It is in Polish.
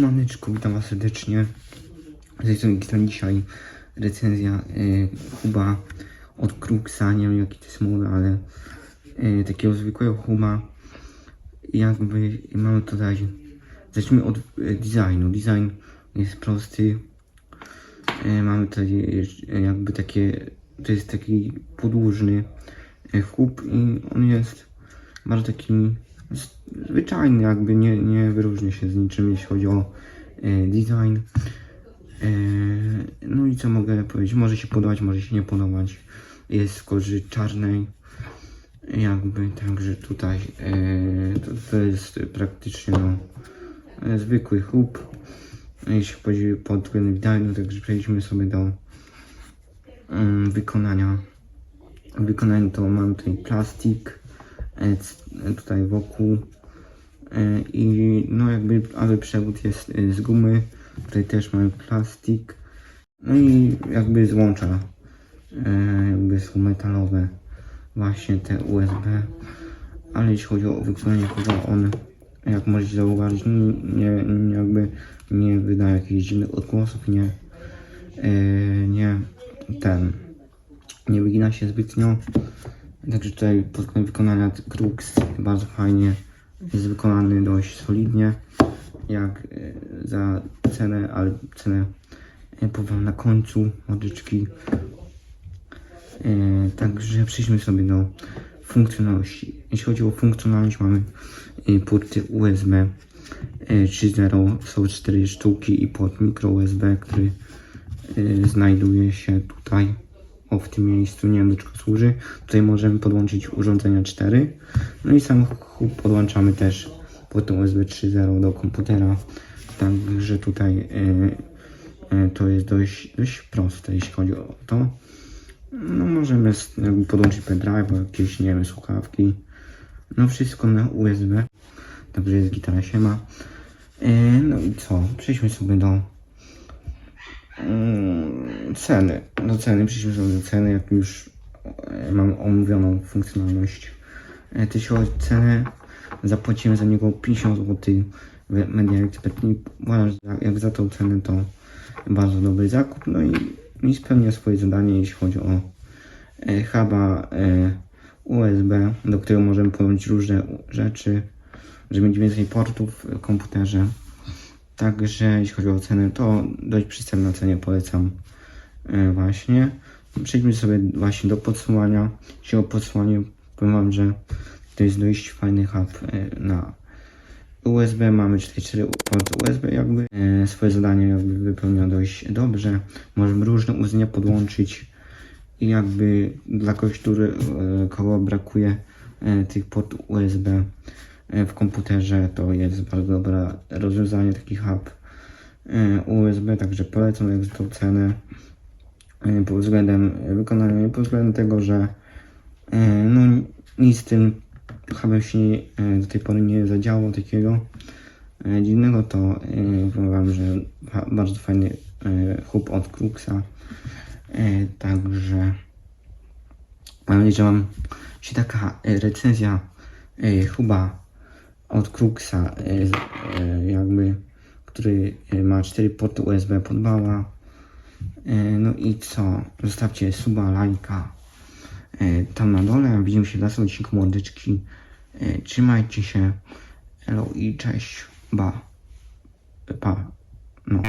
Siemaneczko, witam was serdecznie. Z tej strony dzisiaj recenzja y, Huba od Kruxa, nie wiem jaki to jest model, ale y, takiego zwykłego Huba. Jakby mamy tutaj, zacznijmy od y, designu. Design jest prosty. Y, mamy tutaj y, jakby takie, to jest taki podłużny y, hub i on jest bardzo taki zwyczajny, jakby nie, nie wyróżnia się z niczym, jeśli chodzi o e, design. E, no i co mogę powiedzieć? Może się podobać, może się nie podobać. Jest w korzy czarnej. Jakby, także tutaj e, to, to jest praktycznie no, zwykły chłop. Jeśli chodzi pod względem designu, także przejdźmy sobie do mm, wykonania. W wykonaniu to mam tutaj plastik, tutaj wokół e, i no jakby, ale przewód jest e, z gumy, tutaj też mamy plastik, no i jakby złącza, e, jakby są metalowe właśnie te USB, ale jeśli chodzi o wykonanie chyba on, jak możecie zauważyć, nie, nie jakby nie wydaje jakichś dziwnych odgłosów, nie, e, nie ten, nie wygina się zbytnio. Także tutaj pod kątem wykonania Krux bardzo fajnie jest wykonany dość solidnie. Jak e, za cenę, ale cenę e, powiem na końcu mordyczki. E, Także przejdźmy sobie do funkcjonalności. Jeśli chodzi o funkcjonalność mamy porty USB e, 3.0 są 4 sztuki i port micro USB, który znajduje się tutaj o w tym miejscu, nie wiem do czego służy. Tutaj możemy podłączyć urządzenia 4. No i sam podłączamy też portem USB 3.0 do komputera. Także tutaj e, e, to jest dość, dość proste, jeśli chodzi o to. No możemy podłączyć pendrive, jakieś, nie wiem, słuchawki. No wszystko na USB. Także jest gitara siema. E, no i co? Przejdźmy sobie do ceny. Do ceny, przejdźmy sobie do ceny, jak już e, mam omówioną funkcjonalność. Jeśli chodzi o cenę, zapłaciłem za niego 50 zł w Media Expert. Uważam, że jak za tą cenę to bardzo dobry zakup. No i, i spełnia swoje zadanie, jeśli chodzi o e, huba e, USB, do którego możemy podłączyć różne rzeczy, żeby mieć więcej portów w komputerze. Także jeśli chodzi o cenę, to dość przystępna cenie polecam właśnie. Przejdźmy sobie właśnie do podsumowania. Jeśli o podsumowaniu powiem Wam, że to jest dość fajny hub e, na USB. Mamy 4 porty USB jakby. E, Swoje zadanie jakby wypełnia dość dobrze. Możemy różne urządzenia podłączyć i jakby dla kogoś, który, e, kogo brakuje e, tych portów USB e, w komputerze, to jest bardzo dobre rozwiązanie, taki hub e, USB, także polecam jak za tą cenę e, pod względem wykonania i pod względem tego, że e, no nic z tym hubem się e, do tej pory nie zadziało takiego dziwnego, to powiem wam, że bardzo fajny hub od Kruxa, także mam nadzieję, że Wam się taka recenzja huba od Kruxa, jakby, który ma 4 porty USB podobała. E, No i co? Zostawcie suba, lajka e, tam na dole. Widzimy się w następnym odcinku młodyczki. E, Trzymajcie się. Hello i cześć. Ba. Pa. No.